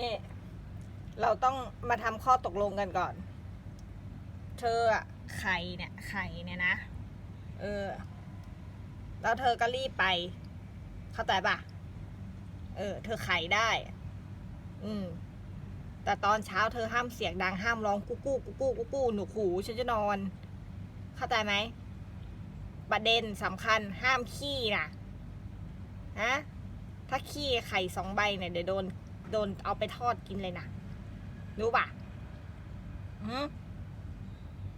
นี่ เราต้องมาทำข้อตกลงกันก่อน เธออะไข่เนี่ยไข่เนี่ยนะ เออ แล้วเธอก็รีบไป เข้าใจปะเออ เธอไข่ได้ อืม แต่ตอนเช้าเธอห้ามเสียงดังห้ามร้องกู้กู้กู้กู้กู้กู้หนูขู่ฉันจะนอน เข้าใจไหม ประเด็นสำคัญห้ามขี้นะฮะถ้าขี้ไข่สองใบเนี่ยเดี๋ยวโดน โดนเอาไปทอดกินเลยนะรู้ป่ะหืม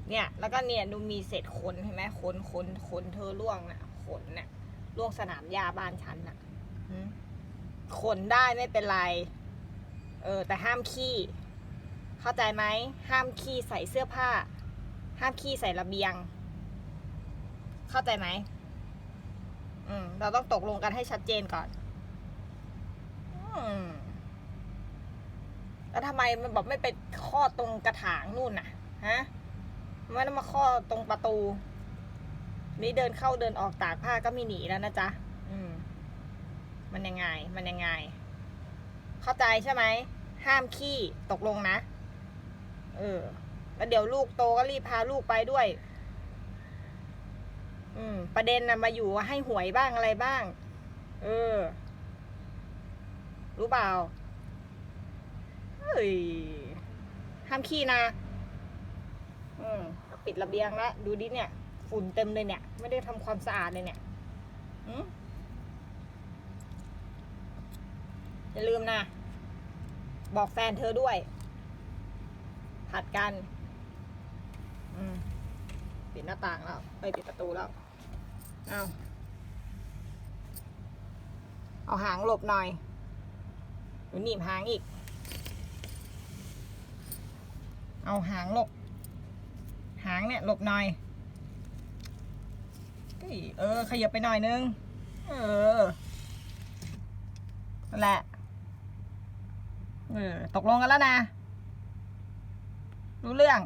เนี่ย แล้วก็เนี่ยดูมีเศษขนเห็นไหมขนขนขนเธอล่วงน่ะขนน่ะล่วงสนามหญ้าบ้านฉันน่ะขนได้ไม่เป็นไร เออ แต่ห้ามขี้ เข้าใจไหม ห้ามขี้ใส่เสื้อผ้า ห้ามขี้ใส่ระเบียง เข้าใจไหมอืม เราต้องตกลงกันให้ชัดเจนก่อน อืม แล้วทำไมมันบอกไม่ไปข้อตรงกระถางนู่นน่ะ ฮะไม่ต้องมาข้อตรงประตู นี่เดินเข้าเดินออกตากผ้าก็มีหนีแล้วนะจ๊ะ อืม มันยังไง มันยังไง เข้าใจใช่ไหม ห้ามขี้ตกลงนะ เออ แล้วเดี๋ยวลูกโตก็รีบพาลูกไปด้วย อืม ประเด็นนะมาอยู่ให้หวยบ้างอะไรบ้าง เออ รู้เปล่า ยห้ามขี้นะอืมปิดระเบียงแล้วดูดิเนี่ย ฝุ่นเต็มเลยเนี่ย ไม่ได้ทำความสะอาดเลยเนี่ยอย่าลืมนะ บอกแฟนเธอด้วย ผัดกัน อืมปิดหน้าต่างแล้วไปปิดประตูแล้วเอาเอาหางหลบหน่อยหรือหนีบหางอีก เอาหางหลบ หางเนี่ยหลบหน่อยเฮ้ยเออ ขยับไปหน่อยนึง เออนั่นแหละ เออ ตกลงกันแล้วนะ รู้เรื่อง